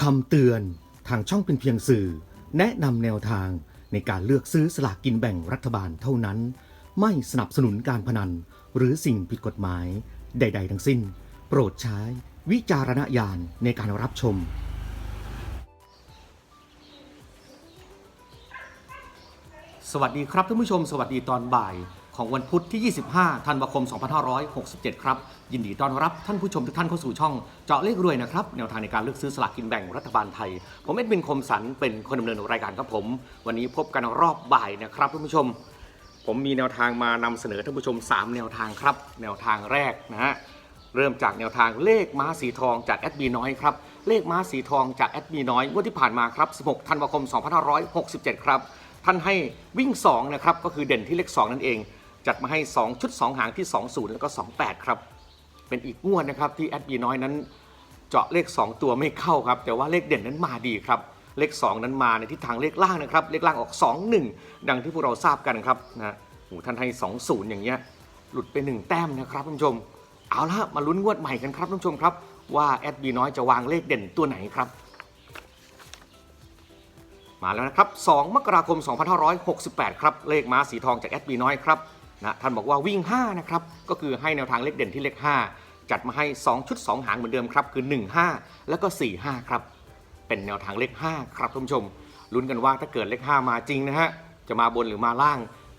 คำเตือนทางช่องเป็นเพียงสื่อ แนะนำแนวทางในการเลือกซื้อสลากกินแบ่งรัฐบาลเท่านั้น ไม่สนับสนุนการพนัน หรือสิ่งผิดกฎหมาย ใด ๆ ทั้งสิ้น โปรดใช้วิจารณญาณในการรับชม สวัสดีครับท่านผู้ชม สวัสดีตอนบ่าย ของวันพุธที่ 25 ธันวาคม 2567 ครับ ยินดีต้อนรับท่านผู้ชมทุกท่านเข้าสู่ช่องเจาะเลขรวยนะครับ แนวทางในการเลือกซื้อสลากกินแบ่งรัฐบาลไทย ผมเอ็ดวินคมสันเป็นคนดำเนินรายการครับผม วันนี้พบกันรอบบ่ายนะครับท่านผู้ชม ผมมีแนวทางมานำเสนอท่านผู้ชม 3 แนวทางครับ แนวทางแรกนะฮะเริ่มจากแนวทางเลขม้าสีทองจากแอดบีน้อยครับเลขม้าสีทองจากแอดบีน้อยงวดที่ผ่านมาครับ 16 ธันวาคม 2567 ครับ ท่านให้วิ่ง 2 นะครับ ก็คือเด่นที่เลข 2 นั่นเอง จัดมาให้ 2 ชุด 2 หางที่ 20 แล้วก็ 28 ครับ เป็นอีกงวดนะครับที่แอดบีน้อยนั้น เจาะเลข 2 ตัวไม่เข้าครับ แต่ว่าเลขเด่นนั้นมาดีครับ เลข 2 นั้นมาในทิศทางเลขล่างนะครับ เลขล่างออก 2 1 ดังที่พวกเราทราบกันครับนะโอ้ท่านให้ 2 0 อย่างเงี้ยหลุดไป 1 แต้มนะครับท่านผู้ชม เอาละมาลุ้นงวดใหม่กันครับท่านผู้ชมครับ ว่าแอดบีน้อยจะวางเลขเด่นตัวไหนครับมาแล้วนะครับ 2 มกราคม 2568 ครับ เลขม้าสีทองจากแอดบีน้อยครับ นะท่านบอกว่าวิ่ง 5 นะครับ ก็คือให้แนวทางเลขเด่นที่เลข 5 จัดมาให้ 2 ชุด 2 หางเหมือนเดิมครับ คือ 1 5 แล้วก็ 4 5 ครับ เป็นแนวทางเลข 5 ครับท่านผู้ชม ลุ้นกันว่าถ้าเกิดเลข 5 มาจริงนะฮะ จะมาบนหรือมาล่าง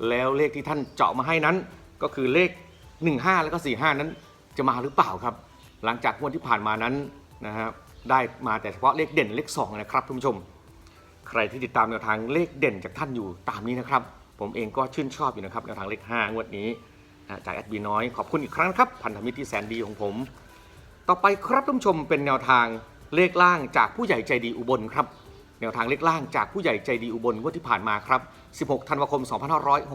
แล้วเลขที่ท่านเจาะมาให้นั้น ก็คือเลข 15 แล้วก็ 45 นั้น จะมาหรือเปล่าครับ หลังจากงวดที่ผ่านมานั้นนะฮะ ได้มาแต่เฉพาะเลขเด่นเลข 2 นะครับท่านผู้ชม ใครที่ติดตามแนวทางเลขเด่นจากท่านอยู่ตามนี้นะครับ ผมเองก็ชื่นชอบอยู่นะครับแนวทางเลข5งวดนี้จากแอดบีน้อยขอบคุณอีกครั้งครับพันธมิตรที่แสนดีของผม ต่อไปครับท่านผู้ชมเป็นแนวทางเลขล่างจากผู้ใหญ่ใจดีอุบลครับ แนวทางเลขล่างจากผู้ใหญ่ใจดีอุบลงวดที่ผ่านมาครับ 16 ธันวาคม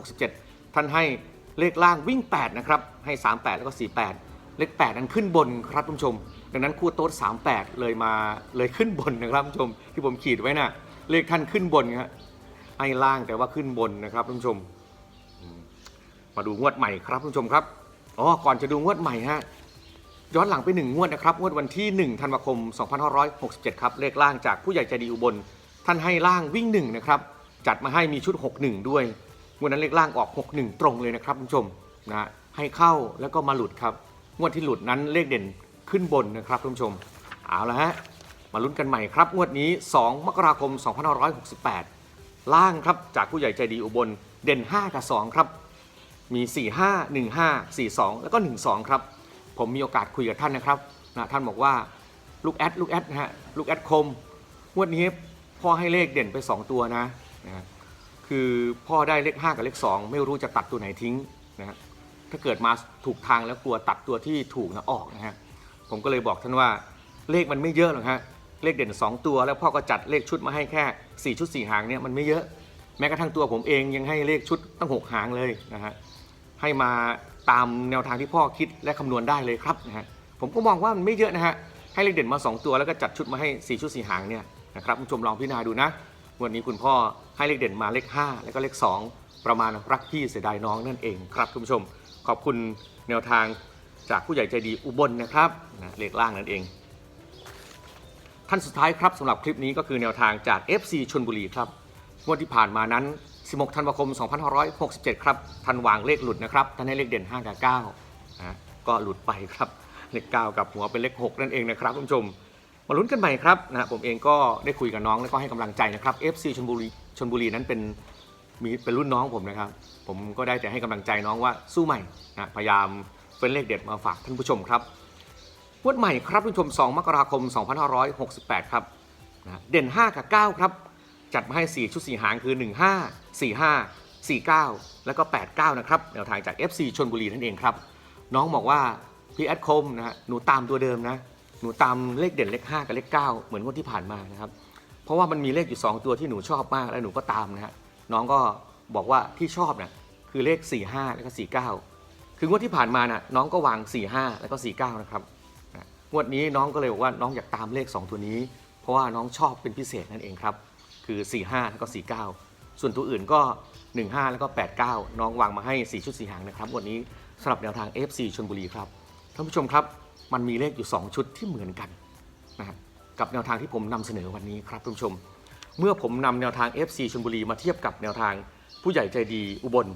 2567 ท่านให้เลขล่างวิ่ง 8 นะครับ ให้ 38 แล้วก็ 48 เลข 8 นั้นขึ้นบนครับท่านผู้ชม ดังนั้นคู่โต๊ด 38 เลยมาเลยขึ้นบนนะครับท่านผู้ชมที่ผมขีดไว้น่ะเลขท่านขึ้นบนครับ ให้ล่างแต่ว่าขึ้นบนนะครับท่านผู้ชม มาดูงวดใหม่ครับท่านผู้ชมครับอ๋อก่อนจะดูงวดใหม่ฮะย้อนหลังไปหนึ่งงวดนะครับงวดวันที่1ธันวาคม 2567 ครับเลขล่างจากผู้ใหญ่ใจดีอุบล ท่านให้ล่างวิ่งหนึ่งนะครับจัดมาให้มีชุด 61 ด้วยงวดนั้นเลขล่างออก 61 ตรงเลยนะครับคุณผู้ชมนะฮะให้เข้าแล้วก็มาหลุดครับงวดที่หลุดนั้นเลขเด่นขึ้นบนนะครับคุณผู้ชมเอาละฮะมาลุ้นกันใหม่ครับงวดนี้ 2 มกราคม 2568 ล่างครับจากผู้ใหญ่ใจดีอุบลเด่น 5 กับ 2 ครับ มี 4 5 1 5 4 2 แล้วก็ 1 2 ครับ ผมมีโอกาสคุยกับท่านนะครับนะท่านบอกว่าลูกแอดลูกแอดนะฮะลูกแอดคมงวดนี้พ่อให้เลขเด่นไป 2 ตัวนะนะคือพ่อได้เลข 5 กับเลข 2 ไม่รู้จะตัดตัวไหนทิ้งนะฮะถ้าเกิดมาถูกทางแล้วกลัวตัดตัวที่ถูกนะออกนะฮะผมก็เลยบอกท่านว่าเลขมันไม่เยอะหรอกฮะ เลขเด่น 2 ตัวแล้วพ่อก็จัดเลขชุดมาให้แค่ 4 ชุด 4 หางเนี่ยมันไม่เยอะแม้กระทั่งตัวผมเองยังให้เลขชุดตั้ง 6 หางเลยนะฮะให้มาตามแนวทางที่พ่อคิดและคำนวณได้เลยครับนะฮะผมก็มองว่ามันไม่เยอะนะฮะให้เลขเด่นมา 2 ตัวแล้วก็จัดชุดมาให้ 4 ชุด 4 หางเนี่ยนะครับคุณผู้ชมลองพิจารณาดูนะวันนี้คุณพ่อให้เลขเด่นมาเลข 5 แล้วก็เลข 2 ประมาณรักพี่เสียดายน้องนั่นเองครับคุณผู้ชม ขอบคุณแนวทางจากผู้ใหญ่ใจดีอุบลนะครับนะเลขล่างนั่นเอง ท่านสุดท้ายครับสำหรับคลิปนี้ก็คือแนวทางจาก FC ชนบุรีครับงวดที่ผ่านมานั้น 16 ธันวาคม 2567 ครับท่านวางเลขหลุดนะครับท่านให้เลขเด่น 5 กับ9นะก็หลุดไปครับเลข 9 กับหัวเป็นเลข 6 นั่นเองนะครับคุณผู้ชมมาลุ้นกันใหม่ครับนะผมเองก็ได้คุยกับน้องแล้วก็ให้กำลังใจนะครับ FC ชนบุรีชนบุรีนั้นเป็นมีเป็นรุ่นน้องผมนะครับ ผมก็ได้แต่ให้กำลังใจน้องว่าสู้ใหม่นะพยายามเป็นเลขเด็ดมาฝากท่านผู้ชมครับ งวดใหม่ครับท่านผู้ชม 2 มกราคม 2568 ครับนะเด่น 5 กับ 9 ครับ จัดมาให้ 4 ชุด 4 หางคือ 15 45 49 แล้วก็ 89 นะครับแนวทางจาก FC ชนบุรีนั่นเองครับ น้องบอกว่า พี่แอดคมนะฮะหนูตามตัวเดิมนะ หนูตามเลขเด่นเลข 5 กับเลข 9 เหมือนงวดที่ผ่านมานะครับ เพราะว่ามันมีเลขอยู่ 2 ตัวที่หนูชอบมาก แล้วหนูก็ตามนะฮะน้องก็บอกว่าที่ชอบนะคือเลข 45 แล้วก็ 49 คืองวดที่ผ่านมาน่ะน้องก็วาง 45 แล้วก็ 49 นะครับ งวดนี้น้องก็เลยบอกว่าน้องอยากตามเลข 2 ตัวนี้ เพราะว่าน้องชอบเป็นพิเศษนั่นเองครับ คือ 45 แล้วก็ 49 ส่วนตัวอื่นก็ 15 แล้วก็ 89 น้องวางมาให้ 4 ชุด4หางนะครับวันนี้สำหรับแนวทาง FC ชนบุรีครับท่านผู้ชมครับมันมีเลขอยู่ 2 ชุดที่เหมือนกันนะกับแนวทางที่ผมนำเสนอวันนี้ครับท่านผู้ชม เมื่อผมนำแนวทาง FC ชลบุรีมาเทียบกับแนวทางผู้ใหญ่ใจดีอุบล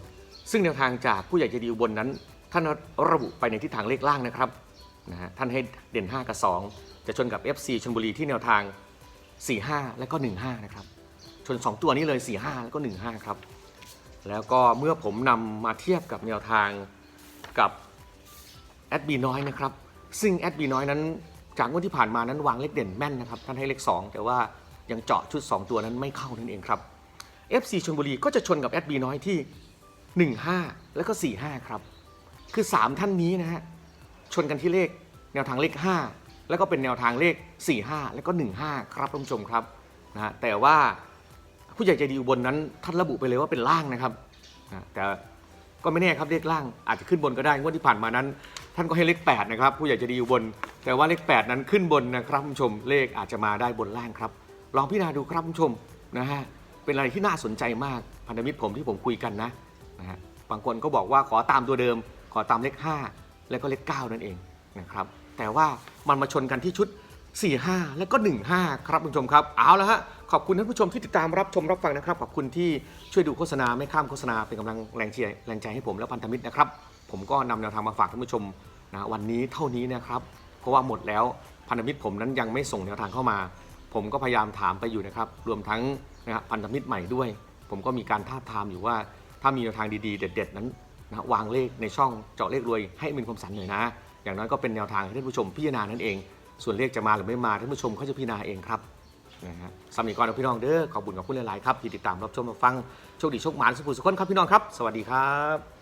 ซึ่งแนวทางจากผู้ใหญ่ใจดีอุบลนั้นท่านระบุไปในทิศทางเลขล่างนะครับ นะฮะท่านให้เด่น 5 กับ 2 จะชนกับ FC ชลบุรีที่แนวทาง 45 และก็ 15 นะครับ ชน 2 ตัวนี้เลย 45 แล้วก็ 15 ครับ แล้วก็เมื่อผมนำมาเทียบกับแนวทางกับแอดบีน้อยนะครับ ซึ่งแอดบีน้อยนั้นจากงวดที่ผ่านมานั้นวางเลขเด่นแม่นนะครับท่านให้เลข 2 แต่ว่ายังเจาะชุด 2 ตัวนั้นไม่เข้านั่นเองครับ FC ชลบุรีก็จะชนกับแอดบีน้อยที่ 15 แล้วก็ 45 ครับ คือ 3 ท่านนี้นะฮะ ชนกันที่เลขแนวทางเลข 5 แล้วก็เป็นแนวทางเลข 45 แล้วก็ 15 ครับท่านผู้ชมครับนะฮะแต่ว่าผู้ใหญ่ใจดีอุบลนั้นท่านระบุไปเลยว่าเป็นล่างนะครับนะแต่ก็ไม่แน่ครับเลขล่างอาจจะขึ้นบนก็ได้งวดที่ผ่านมานั้น ท่านก็ให้เลข8นะครับผู้ใหญ่ใจดีอุบลแต่ว่าเลข 8 นั้นขึ้นบนนะครับผู้ชมเลขอาจจะมาได้บนล่างครับ ลองพิจารณาดูครับผู้ชมนะฮะเป็นอะไรที่น่าสนใจมากพันธมิตรผมที่ผมคุยกันนะนะฮะบางคนก็บอกว่าขอตามตัวเดิม ขอตามเลข 5 แล้วก็เลข9นั่นเองนะครับแต่ว่ามันมาชนกันที่ชุด 45 แล้วก็ 15 ครับคุณผู้ชมครับเอาละฮะขอบคุณท่านผู้ชมที่ติดตามรับชมรับฟังนะครับขอบคุณที่ช่วยดูโฆษณาไม่ข้ามโฆษณาเป็นกำลังแรงเชียร์แรงใจให้ผมและพันธมิตรนะครับผมก็นำแนวทางมาฝากท่านผู้ชมนะวันนี้เท่านี้นะครับเพราะว่าหมดแล้วพันธมิตรผมนั้นยังไม่ส่งแนวทางเข้ามา ผมก็พยายามถามไปอยู่นะครับรวมทั้งนะพันธมิตรใหม่ด้วย ผมก็มีการท้าทามอยู่ว่าถ้ามีแนวทางดีๆ เด็ด ๆ นั้น นะวางเลขในช่องเจาะเลขรวยให้มินคมสันหน่อยนะ อย่างน้อยก็เป็นแนวทางให้ท่านผู้ชมพิจารณานั่นเอง ส่วนเลขจะมาหรือไม่มาท่านผู้ชมเขาจะพิจารณาเองครับนะฮะสำหรับนีก่อนพี่น้องเด้อขอบคุณกับคุณหลายๆครับที่ติดตามรับชมรับฟังโชคดีโชคหมานสุขสุขคนครับพี่น้องครับ สวัสดีครับ